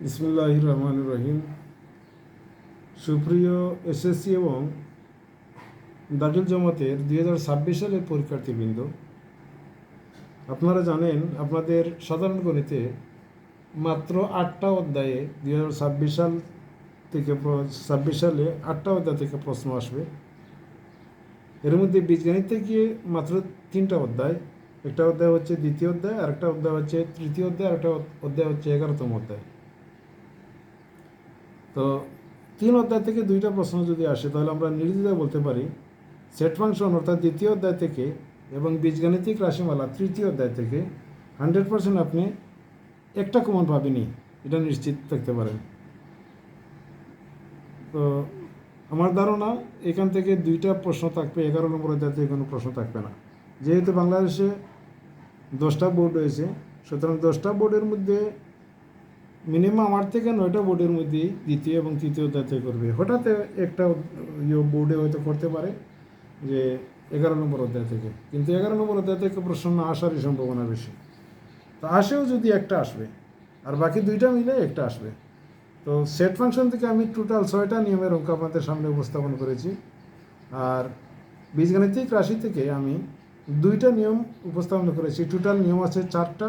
বিসমুল্লাহ রহমান রহিম সুপ্রিয় এসএসসি এবং দাখিল জমাতের দুই হাজার ছাব্বিশ সালের পরীক্ষার্থীবৃন্দ, আপনারা জানেন আপনাদের সাধারণ গণিতে মাত্র আটটা অধ্যায়ে দুই হাজার ছাব্বিশ সাল থেকে ছাব্বিশ সালে আটটা অধ্যায় থেকে প্রশ্ন আসবে। এর মধ্যে বীজগণিত থেকে মাত্র তিনটা অধ্যায়, একটা অধ্যায় হচ্ছে দ্বিতীয় অধ্যায় আর একটা অধ্যায় হচ্ছে তৃতীয় অধ্যায় আর একটা অধ্যায় হচ্ছে এগারোতম অধ্যায়। তো তিন অধ্যায় থেকে দুইটা প্রশ্ন যদি আসে, তাহলে আমরা নির্দ্বিধায় বলতে পারি, সেট ফাংশন অর্থাৎ দ্বিতীয় অধ্যায় থেকে এবং বীজগাণিতিক রাশিমালা তৃতীয় অধ্যায় থেকে হান্ড্রেড পার্সেন্ট আপনি একটা কমন পাবেনি এটা নিশ্চিত থাকতে পারেন তো আমার ধারণা এখান থেকে দুইটা প্রশ্ন থাকবে, এগারো নম্বর অধ্যায় থেকে কোনো প্রশ্ন থাকবে না। যেহেতু বাংলাদেশে দশটা বোর্ড রয়েছে, সুতরাং দশটা বোর্ডের মধ্যে মিনিমাম আট থেকে নয়টা বোর্ডের মধ্যেই দ্বিতীয় এবং তৃতীয় থেকে করবে। হঠাৎ একটা ইয়ে বোর্ডে হয়তো করতে পারে যে এগারো নম্বর অধ্যায় থেকে। কিন্তু এগারো নম্বর অধ্যায় থেকে প্রশ্ন না আসারই সম্ভাবনা বেশি। তো আসেও যদি একটা আসবে, আর বাকি দুইটা মিলে একটা আসবে, তো সেট ফাংশন থেকে আমি টোটাল ছয়টা নিয়মের অঙ্ক আপনাদের সামনে উপস্থাপন করেছি। আর বীজগাণিতিক রাশি থেকে আমি দুইটা নিয়ম উপস্থাপন করেছি। টোটাল নিয়ম আছে চারটা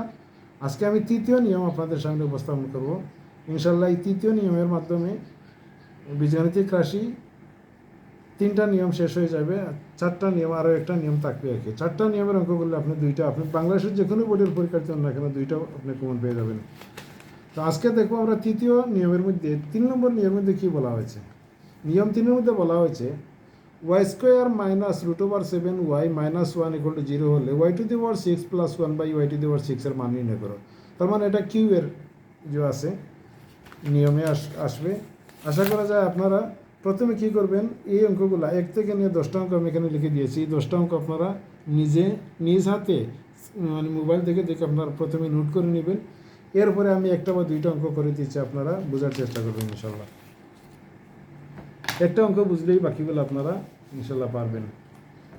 আজকে আমি তৃতীয় নিয়ম আপনাদের সামনে উপস্থাপন করব। ইনশাল্লাহ এই তৃতীয় নিয়মের মাধ্যমে বীজগাণিতিক রাশি তিনটা নিয়ম শেষ হয়ে যাবে চারটা নিয়ম, আরও একটা নিয়ম থাকবে আর কি। চারটা নিয়মের অঙ্ক করলে আপনি দুইটা, আপনি বাংলাদেশের যে কোনো বোর্ডের পরীক্ষার্থী হন না কেন দুইটা আপনি কমন পেয়ে যাবেন। তো আজকে দেখব আমরা তৃতীয় নিয়মের মধ্যে, তিন নম্বর নিয়মের মধ্যে কী বলা হয়েছে? নিয়ম তিনের মধ্যে বলা হয়েছে Y square minus root over seven Y minus one equal to zero হলে Y to the power six plus one by Y to the power সিক্সের মান নির্ণয় করো। তার মানে এটা কিউয়ের যে আছে, নিয়মে আস, আসবে। আশা করা যায় আপনারা প্রথমে কি করবেন, এই অঙ্কগুলো এক থেকে নিয়ে দশটা অঙ্ক আমি এখানে লিখে দিয়েছি। এই দশটা অঙ্ক আপনারা নিজে, নিজ হাতে মানে মোবাইল থেকে দেখে আপনারা প্রথমে নোট করে নেবেন। এরপরে আমি একটা বা দুইটা অঙ্ক করে দিচ্ছি আপনারা, বোঝার চেষ্টা করবেন ইনশাল্লাহ একটা অঙ্ক বুঝলেই বাকিগুলো আপনারা ইনশাল্লাহ পারবেন।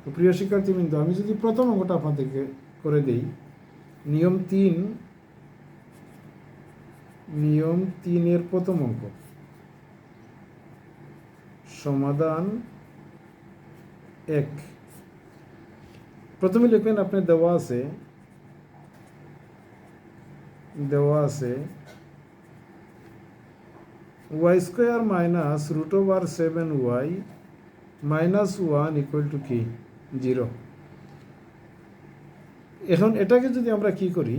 তো প্রিয় শিক্ষার্থীবৃন্দ, আমি যদি প্রথম অঙ্কটা আপনাদেরকে করে দেই, নিয়ম তিন, নিয়ম তিনের প্রথম অঙ্ক। সমাধান এক। প্রথমে লিখবেন, আপনার দেওয়া আছে দেওয়া আছে Y square minus root over seven Y minus one equal to কি? জিরো এখন এটাকে যদি আমরা কি করি?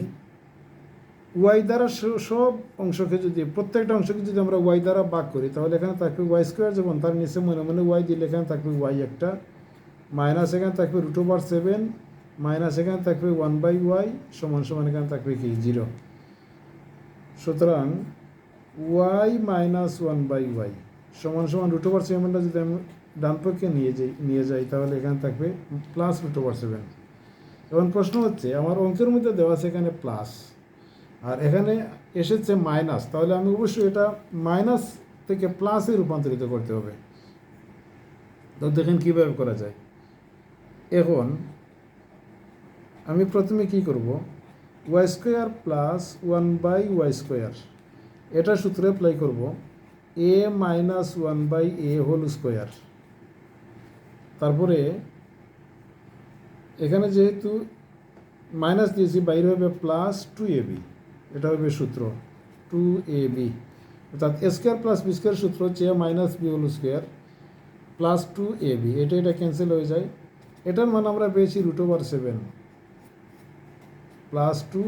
ওয়াই দ্বারা সব অংশকে যদি প্রত্যেকটা অংশকে যদি আমরা ওয়াই দ্বারা ভাগ করি, তাহলে এখানে থাকবে ওয়াই স্কোয়ার যখন তার নিচে মনে মনে ওয়াই দিলে এখানে থাকবে ওয়াই একটা। মাইনাস এখানে থাকবে রুট ওভার সেভেন মাইনাস এখানে থাকবে ওয়ান বাই ওয়াই সমান সমান এখানে থাকবে কি? জিরো সুতরাং Y minus one by Y সমান সমান রুট ওভার সেভেনটা যদি আমি ডান পক্ষে নিয়ে যাই নিয়ে যাই, তাহলে এখানে থাকবে প্লাস রুট ওভার সেভেন এখন প্রশ্ন হচ্ছে, আমার অঙ্কের মধ্যে দেওয়া আছে এখানে প্লাস আর এখানে এসেছে মাইনাস তাহলে আমি অবশ্যই এটা মাইনাস থেকে প্লাসে রূপান্তরিত করতে হবে। তো দেখেন কীভাবে করা যায়। এখন আমি প্রথমে কি করব? Y square plus one by Y square এটা সূত্রে অ্যাপ্লাই করব। A minus one by A whole square তারপরে এখানে যেহেতু মাইনাস দিয়েছি, বাইরে হবে প্লাস টু এ বি এটা হবে সূত্র টু এ বি অর্থাৎ A square plus B square সূত্র হচ্ছে A minus B whole square plus two A B এটা এটা ক্যান্সেল হয়ে যায়। এটার মান আমরা পেয়েছি root over seven plus two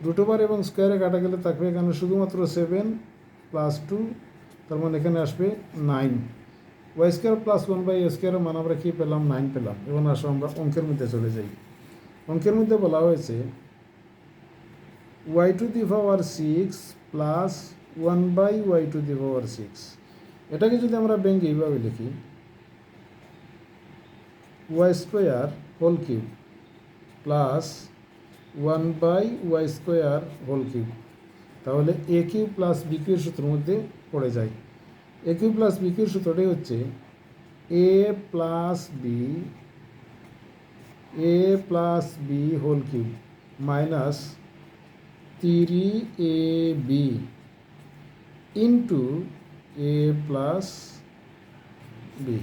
root over এবং স্কোয়ারে কাটা গেলে থাকবে এখানে শুধুমাত্র সেভেন প্লাস টু তার মানে এখানে আসবে nine Y square plus one by স্কোয়ারের মান আমরা কী পেলাম? নাইন পেলাম। এবং আসো আমরা অঙ্কের মধ্যে চলে যাই। অঙ্কের মধ্যে বলা হয়েছে Y to the power six plus one by Y to the power six এটাকে যদি আমরা ব্যাঙ্গে এইভাবে লিখি Y square whole cube plus one by Y square whole cube. তাহলে এ কিউ প্লাস বি কিউর সূত্রের মধ্যে পড়ে যায়। এ কিউ প্লাস বি কিউর সূত্রটাই হচ্ছে A plus B, A plus B whole cube minus three A B into A plus B.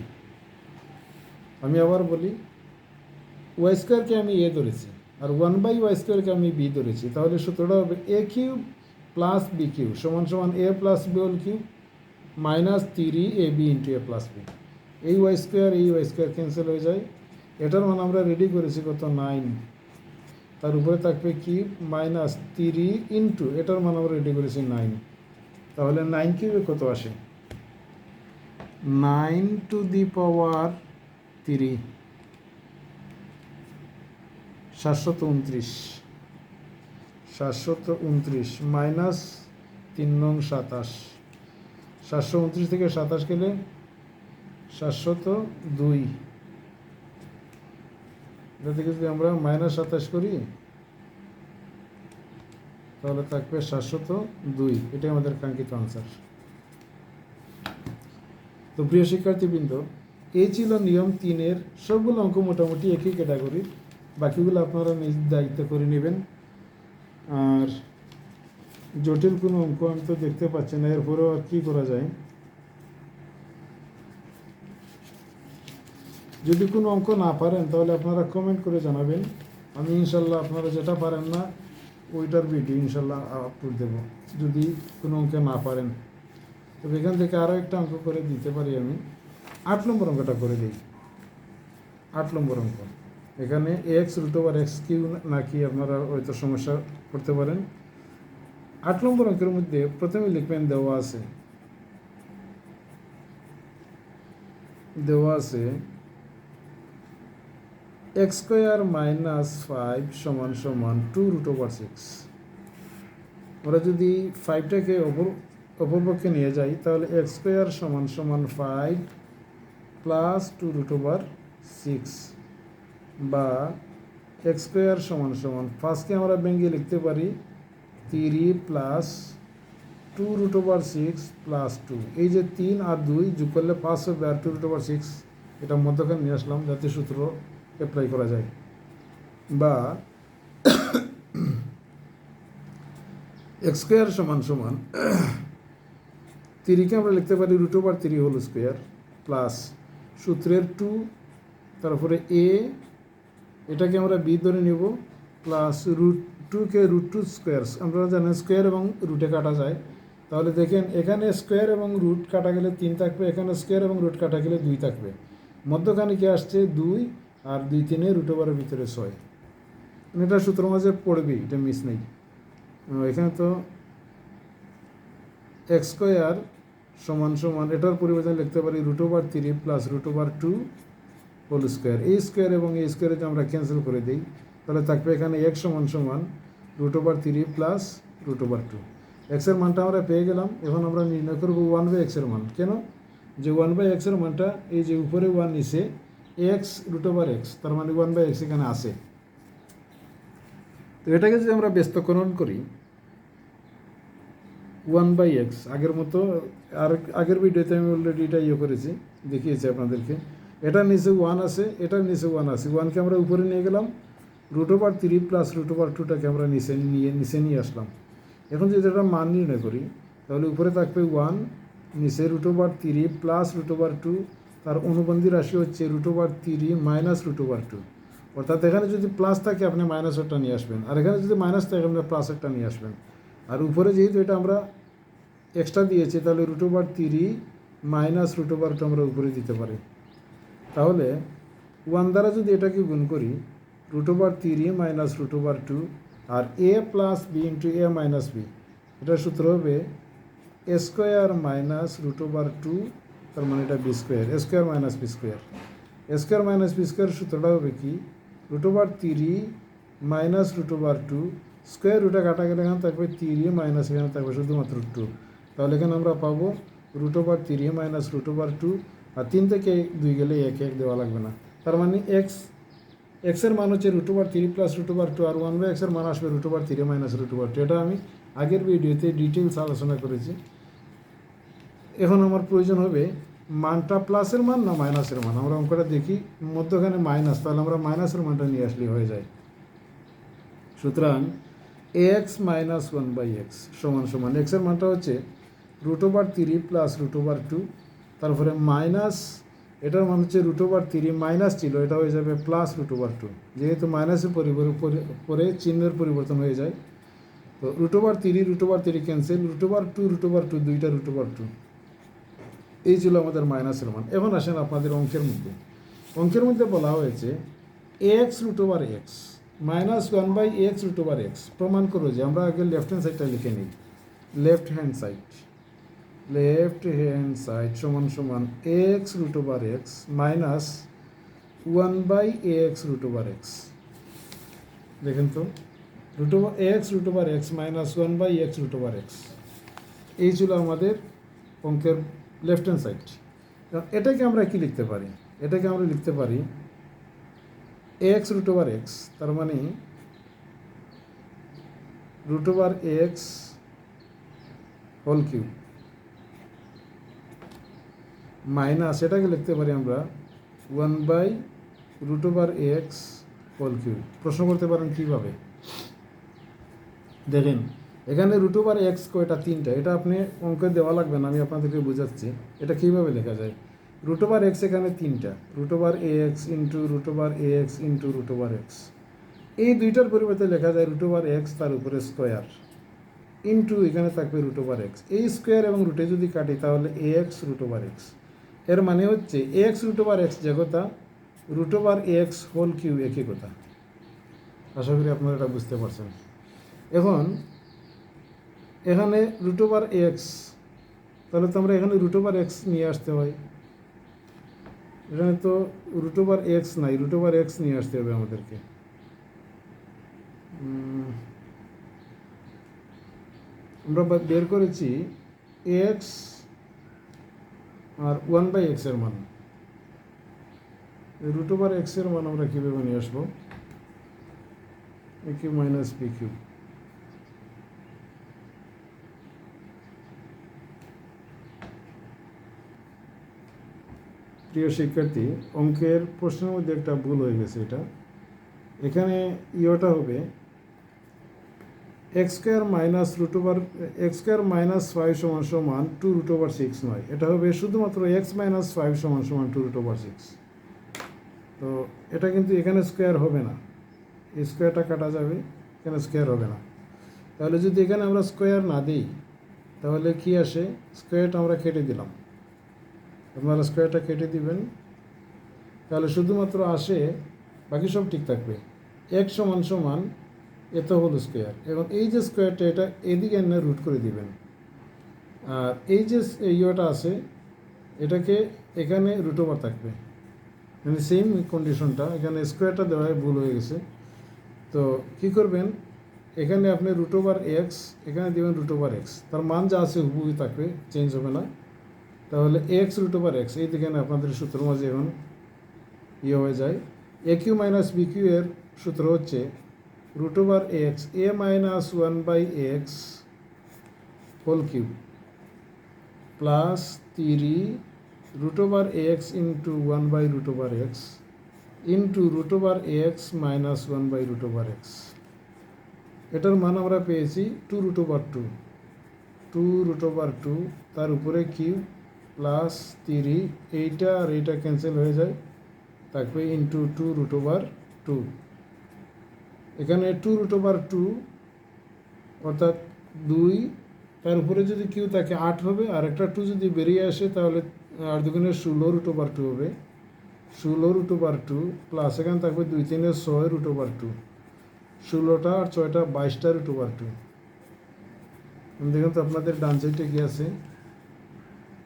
আমি আবার বলি, ওয়াই স্কোয়ারকে আমি এ ধরেছি। আর ওয়ান বাই ওয়াই স্কোয়ারকে আমি বি ধরেছি, তাহলে সূত্রটা হবে A cube plus B cube সমান সমান A plus B whole cube minus three A B into A plus B এই ওয়াই স্কোয়ার এই ওয়াই স্কোয়ার ক্যান্সেল হয়ে যায়। এটার মান আমরা রেডি করেছি কত? নাইন তার উপরে থাকবে কি মাইনাস থ্রি ইন্টু এটার মান আমরা রেডি করেছি নাইন তাহলে নাইন কিউবে কত আসে? Nine to the power three সাতশত উনত্রিশ। সাতশত উনত্রিশ মাইনাস তিন নং সাতাশ। সাতশো উনত্রিশ থেকে সাতাশ গেলে সাতশত দুই। এটা থেকে যদি আমরা মাইনাস সাতাশ করি, তাহলে থাকবে সাতশত দুই। এটাই আমাদের কাঙ্ক্ষিত আনসার তো প্রিয় শিক্ষার্থীবৃন্দ, এই ছিল নিয়ম তিনের। সবগুলো অঙ্ক মোটামুটি একই ক্যাটাগরির বাকিগুলো আপনারা নিজ দায়িত্ব করে নেবেন। আর জটিল কোনো অঙ্ক আমি তো দেখতে পাচ্ছি না, এরপরেও আর কী করা যায়? যদি কোনো অঙ্ক না পারেন, তাহলে আপনারা কমেন্ট করে জানাবেন। আমি ইনশাল্লাহ আপনারা যেটা পারেন না, ওইটার ভিডিও ইনশাল্লাহ আপলোড দেবো, যদি কোনো অঙ্কে না পারেন। তবে এখান থেকে আরও একটা অঙ্ক করে দিতে পারি আমি। আট নম্বর অঙ্কটা করে দিই। আট নম্বর অঙ্ক। এখানে X root over X cube নাকি আপনারা হয়তো সমস্যা করতে পারেন। আট নম্বর অঙ্কের মধ্যে প্রথমে লিখবেন দেওয়া আছে। দেওয়া আছে এক্স স্কোয়ার মাইনাস ফাইভ সমান সমান টু রুট ওভার সিক্স। আমরা যদি ফাইভটাকে অপর অপরপক্ষে নিয়ে যাই তাহলে এক্স স্কোয়ার সমান সমান five plus two root over six. বা এক্স স্কোয়ার সমান সমান। ফার্স্টকে আমরা ব্যাঙ্গে লিখতে পারি three plus two root over six plus two এই যে তিন আর দুই যোগ করলে পাঁচ হবে আর টু রুট ওভার সিক্স এটা মধ্যখানে নিয়ে আসলাম যাতে সূত্র অ্যাপ্লাই করা যায়। বা এক্স স্কোয়ার সমান সমান তিরিকে আমরা লিখতে পারি root over three whole square plus সূত্রের টু তারপরে এ এটাকে আমরা বি ধরে নেব প্লাস রুট টুকে রুট টু স্কোয়ার আমরা জানেন স্কোয়ার এবং রুটে কাটা যায়। তাহলে দেখেন এখানে স্কোয়ার এবং রুট কাটা গেলে তিন থাকবে, এখানে স্কোয়ার এবং রুট কাটা গেলে দুই থাকবে। মধ্যখানে কি আসছে? দুই আর দুই তিনে রুট ওভারের ভিতরে ছয়। মানে এটা সূত্র মাঝে পড়বেই, এটা মিস নেই। এখানে তো এক্স স্কোয়ার সমান সমান, এটার পরিবর্তন লিখতে পারি root over three plus root over two whole square এই স্কোয়ার এবং এই স্কোয়ারে যদি আমরা ক্যান্সেল করে দিই, তাহলে থাকবে এখানে এক্স সমান সমান root over three plus root over two এক্সের মানটা আমরা পেয়ে গেলাম, এখন আমরা নির্ণয় করব ওয়ান বাই এক্সের মান। কেন? যে ওয়ান বাই এক্সের মানটা এই যে উপরে ওয়ান নিচে এক্স রুট ওভার এক্স তার মানে ওয়ান বাই এক্স এখানে আসে তো এটাকে যদি আমরা ব্যস্তকরণ করি ওয়ান বাই এক্স আগের মতো আর আগের ভিডিওতে আমি অলরেডি এটা ইয়ে করেছি, দেখিয়েছি আপনাদেরকে। এটার নিচে ওয়ান আছে, এটার নিচে ওয়ান আছে। ওয়ানকে আমরা উপরে নিয়ে গেলাম root over three plus root over টুটাকে আমরা নিচে নিয়ে নিচে নিয়ে আসলাম। এখন যদি এটা মান নির্ণয় করি, তাহলে উপরে থাকবে ওয়ান নিচে root over three plus root over two তার অনুবন্ধী রাশি হচ্ছে root over three minus root over two অর্থাৎ এখানে যদি প্লাস থাকে, আপনি মাইনাস একটা নিয়ে আসবেন। আর এখানে যদি মাইনাস থাকে, আপনি প্লাস একটা নিয়ে আসবেন। আর উপরে যেহেতু এটা আমরা এক্সট্রা দিয়েছি, তাহলে root over three minus root over two আমরা উপরে দিতে পারি। তাহলে ওয়ান দ্বারা যদি এটাকে গুণ করি root over three minus root over two R A plus B into A minus B এটার সূত্র হবে A square minus root over two তার মানে এটা B square A square minus B square A square minus B square সূত্রটা হবে কি? Root over three minus root over two square রুটে কাটা গেলে এখানে থাকবে থ্রি মাইনাস এখানে থাকবে শুধুমাত্র টু তাহলে এখানে আমরা পাবো root over three minus root over two আর তিন থেকে দুই গেলে এক এক দেওয়া লাগবে না। তার মানে এক্স এক্সের মান হচ্ছে root over three plus root over two R one by এক্সের মান আসবে root over three minus root over two এটা আমি আগের ভিডিওতে ডিটেলস আলোচনা করেছি। এখন আমার প্রয়োজন হবে মানটা প্লাসের মান না মাইনাসের মান? আমরা অঙ্কটা দেখি, মধ্যখানে মাইনাস তাহলে আমরা মাইনাসের মানটা নিয়ে আসলে হয়ে যায়। সুতরাং X minus one by X সমান সমান। এক্সের মানটা হচ্ছে root over three plus root over two তারপরে মাইনাস এটার মান হচ্ছে রুট ওভার থ্রি মাইনাস ছিল, এটা হয়ে যাবে প্লাস রুট ওভার টু যেহেতু মাইনাসের পরে চিহ্নের পরিবর্তন হয়ে যায়। তো root over three root over three cancel root over two root over two দুইটা রুট ওভার টু এই ছিল আমাদের মাইনাসের মান। এখন আসেন আপনাদের অঙ্কের মধ্যে। অঙ্কের মধ্যে বলা হয়েছে X root over X minus one by X root over X প্রমাণ করো যে আমরা আগে লেফট হ্যান্ড সাইডটা লিখে নিই। Left hand side left hand side সমান সমান X root over X minus one by X root over X. দেখেন তো, root over X root over X minus one by X root over X. এই ছিল আমাদের অঙ্কের লেফট হ্যান্ড সাইড। এটাকে আমরা কি লিখতে পারি? এটাকে আমরা লিখতে পারি এক্স রুট ওভার এক্স, তার মানে root over X whole cube. Minus, এটাকে লিখতে পারি আমরা one by root over X whole cube. প্রশ্ন করতে পারেন কীভাবে? দেখেন, এখানে রুট ওভার এক্স কয়টা? তিনটা। এটা আপনি অঙ্কে দেওয়া লাগবে না, আমি আপনাদেরকে বোঝাচ্ছি। এটা কীভাবে লেখা যায়? রুট ওভার এক্স এখানে তিনটা। Root over A X into root over A X into root over X. এই দুইটার পরিবর্তে লেখা যায় রুট ওভার এক্স তার উপরে স্কোয়ার। ইন্টু এখানে থাকবে রুট ওভার এক্স। এই স্কোয়ার এবং রুটে যদি কাটি তাহলে A X root over X. এর মানে হচ্ছে এক্স রুট ওভার এক্স যে কথা root over X whole cube একই কথা। আশা করি আপনারা এটা বুঝতে পারছেন। এখন, এখানে রুট ওভার এক্স তাহলে তো আমরা এখানে রুট ওভার এক্স নিয়ে আসতে হয়। এখানে তো রুট ওভার এক্স নাই রুট ওভার এক্স নিয়ে আসতে হবে আমাদেরকে। আমরা বের করেছি এক্স আর ওয়ান বাই এক্সের মান। রুট ওভার এক্সের মান আমরা কীভাবে নিয়ে আসব? A cube minus P cube প্রিয় শিক্ষার্থী, অঙ্কের প্রশ্নের মধ্যে একটা ভুল হয়ে গেছে এটা। এখানে ইয়েটা হবে X square minus root over X square minus five সমান সমান টু রুট ওভার সিক্স নয়। এটা হবে শুধুমাত্র এক্স মাইনাস ফাইভ সমান সমান টু রুট ওভার সিক্স তো এটা কিন্তু এখানে স্কোয়ার হবে না। এই স্কোয়ারটা কাটা যাবে, এখানে স্কোয়ার হবে না। তাহলে যদি এখানে আমরা স্কোয়ার না দিই, তাহলে কি আসে? স্কোয়ারটা আমরা কেটে দিলাম। আপনারা স্কোয়ারটা কেটে দিবেন। তাহলে শুধুমাত্র আসে, বাকি সব ঠিক থাকবে। এক সমান সমান এত হলো স্কোয়ার এবং এই যে স্কোয়ারটা এটা এদিকে এনে রুট করে দিবেন। আর এই যে ইয়েটা আছে, এটাকে এখানে রুট ওভার থাকবে। মানে সেম কন্ডিশনটা এখানে স্কোয়ারটা দেওয়ায় ভুল হয়ে গেছে। তো কি করবেন, এখানে আপনি রুট ওভার এক্স এখানে দেবেন রুট ওভার এক্স তার মান যা আছে হুবহুই থাকবে চেঞ্জ হবে না। তাহলে এক্স রুট ওভার এক্স এই দিকে আপনাদের সূত্র মাঝে এখন ইয়ে হয়ে যায়। A cube minus B cube এর সূত্র হচ্ছে root over X A minus one by X whole cube plus three root over X into one by root over X into root over X minus one by root over X এটার মান আমরা পেয়েছি two root over two two root over two তার উপরে Q plus three এইটা আর এইটা cancel হয়ে যায়, থাকবে into two root over two এখানে টু রুট ওভার টু অর্থাৎ দুই, তার উপরে যদি কিউ থাকে আট হবে, আর একটা টু যদি বেরিয়ে আসে, তাহলে আর দুগুণে ষোলো রুট ওভার টু হবে। ষোলো রুট ওভার টু প্লাস এখানে থাকবে দুই তিনে ছয় রুট ওভার টু ষোলোটা আর ছয়টা বাইশটা রুট ওভার টু দেখুন তো আপনাদের ডান কি আছে?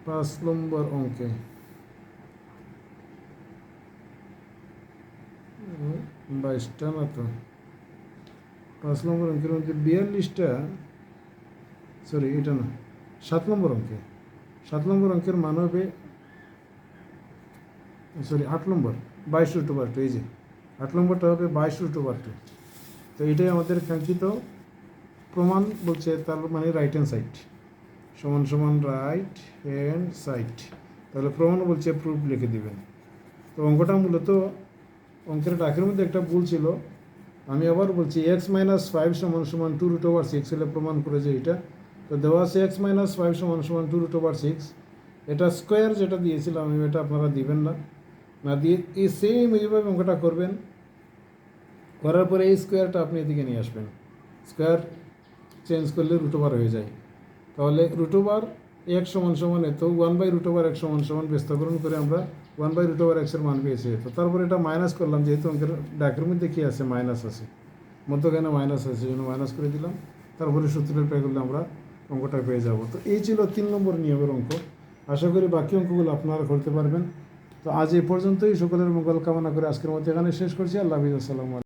পাঁচ নম্বর অঙ্কে। বাইশটা না তো? পাঁচ নম্বর অঙ্কের মধ্যে বিয়াল্লিশটা সরি এটা না, সাত নম্বর অঙ্কে, সাত নম্বর অঙ্কের মান হবে সরি আট নম্বর, বাইশ রুট ওভার টু এই যে, আট নম্বরটা হবে বাইশ রুট ওভার টু তো এটাই আমাদের কাঙ্ক্ষিত প্রমাণ বলছে তার মানে রাইট হ্যান্ড সাইড সমান সমান রাইট হ্যান্ড সাইড তাহলে প্রমাণ বলছে প্রুফ লিখে দিবেন, তো অঙ্কটা মূলত অঙ্কের ডাকের মধ্যে একটা ভুল ছিল আমি আবার বলছি এক্স মাইনাস ফাইভ সমান সমান টু রুট ওভার সিক্স হলে প্রমাণ করে যে এটা। তো দেওয়া আছে এক্স মাইনাস ফাইভ সমান সমান টু রুট ওভার সিক্স এটা স্কোয়ার যেটা দিয়েছিলাম আমি, এটা আপনারা দিবেন না। না দিয়ে এই সেম এইভাবে অঙ্কটা করবেন। করার পরে এই স্কোয়ারটা আপনি এদিকে নিয়ে আসবেন। স্কোয়ার চেঞ্জ করলে রুট ওভার হয়ে যায়। তাহলে রুট ওভার এক সমান সমান এত ওয়ান বাই রুট ওভার এক সমান সমান ব্যস্তকরণ করে আমরা ওয়ান বাই রুট ওভার এক্সের মান পেয়েছে তো তারপরে এটা মাইনাস করলাম, যেহেতু অঙ্কের ডাকের মধ্যে কী আছে? মাইনাস আছে। মধ্যখানে মাইনাস আছে জন্য মাইনাস করে দিলাম। তারপরে সূত্রের পে করলে আমরা অঙ্কটা পেয়ে যাব। তো এই ছিল তিন নম্বর নিয়মের অঙ্ক। আশা করি বাকি অঙ্কগুলো আপনারা করতে পারবেন। তো আজ এ পর্যন্তই। সকলের মঙ্গল কামনা করে আজকের মধ্যে এখানে শেষ করছি। আল্লাহ হাফিজ। আসসালামু